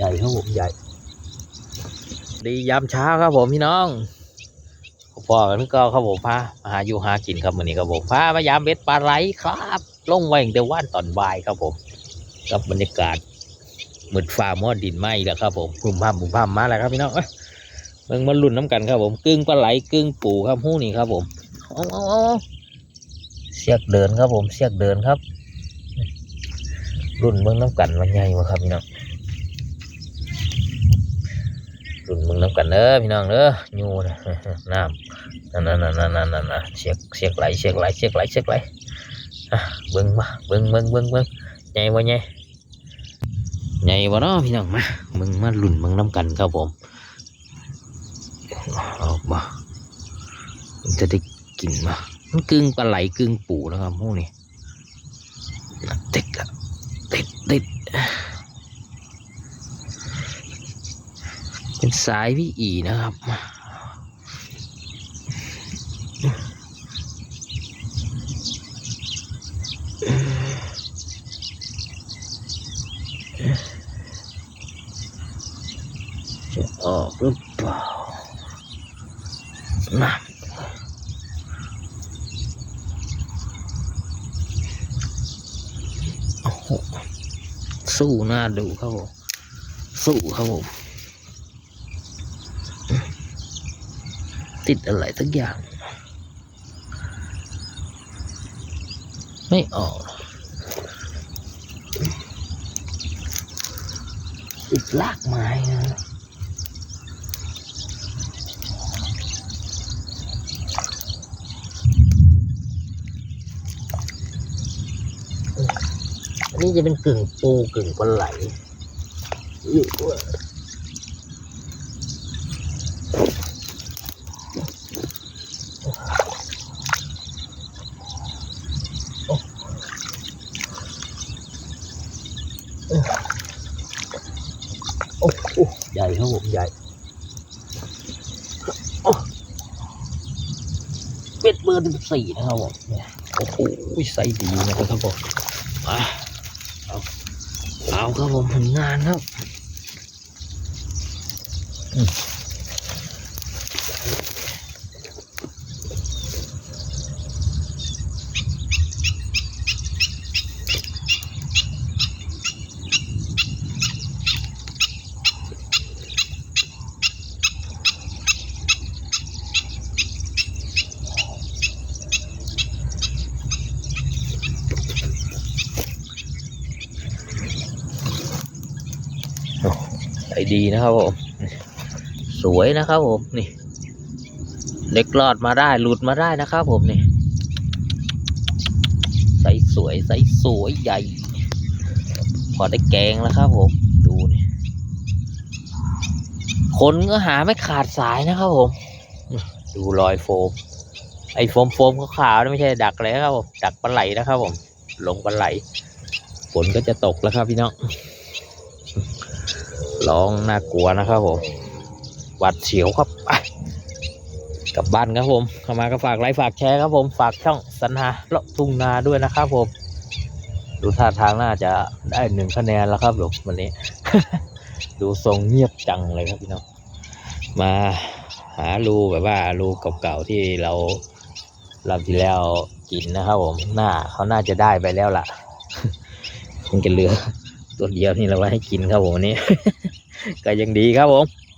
ใหญ่ ดียามเช้าครับผมพี่น้องพ่อกันก็ครับผมพามาหาอยู่หากินครับวันนี้ครับผมพามายามเบ็ดปลาไหลครับลงไว้ตั้งแต่ว่านตอนบ่ายครับผมกับบรรยากาศหมืดฟ้ามัวดินไหมแล้วครับผมกลุ่มพามกลุ่มพามมาแล้วครับพี่น้องเอ้ยเบิ่งมาลุ่นน้ำกันครับผมกึ่งปลาไหลกึ่งปูครับหู้นี่ครับผมเอาเอาเอาเสียกเดินครับผมเสียกเดินครับ รุ่นเมืองน้ำกันมันใหญ่วะครับพี่น้อง รุ่นมืองน้ำกันเด้อพี่น้องเด้อยูนะน้ำนั่นนั่นนั่นนั่นนั่นเสียกเสียกไหลเสียกไหลเสียกไหลเสียกไหลเบิ้งมาเบิ้งเบิ้งเบิ้งเบิ้งใหญ่บ่ใหญ่ใหญ่บ่เนาะพี่น้องมาเบิ้งมารุ่นมืองน้ำกันครับผมออกมาจะได้กินมามันกึ่งปลาไหลกึ่งปูนะครับพวกนี้ติดอะติดติด เป็นสายพี่อีนะครับจะออกหรือเปล่านะสู้หน้าดูครับผมสู้ครับผม ติดอะไรสักอย่าง ไม่ออกติดลากไม้นะอันนี้จะเป็นกึ่งปูกึ่งปลาไหลอยู่ด้วย โอ้โหใหญ่ครับผมใหญ่เป็ดเบอร์ที่สี่นะครับผมโอ้โหไซส์ดีนะครับผมมาเอาเอาครับผมผลงานครับ ดีนะครับผมสวยนะครับผมนี่ เล็กรอดมาได้หลุดมาได้นะครับผมนี่ใสสวยใสสวยใหญ่ พอได้แกงแล้วครับผมดูนี่คนก็หาไม่ขาดสายนะครับผมดูรอยโฟม ไอโฟมโฟมขาวๆนี่ไม่ใช่ดักอะไรนะครับผมดักปลาไหลนะครับผมลงปลาไหลฝนก็จะตกแล้วครับพี่น้อง ร้องน่ากลัวนะครับผมหวัดเสียวครับกลับบ้านครับผมเข้ามาก็ฝากไลค์ฝากแชร์ครับผมฝากช่องสันหาเลาะทุ่งนาด้วยนะครับผม ดูท่าทางน่าจะได้หนึ่งคะแนนแล้วครับผมวันนี้ ดูทรงเงียบจังเลยครับพี่น้องมาหารูแบบว่ารูเก่าๆที่เราลำที่แล้วกินนะครับผมหน้าเขาน่าจะได้ไปแล้วล่ะคงจะเหลือตัวเดียวนี่เราไว้ให้กินครับผมวันนี้ ก็ยังดีครับผม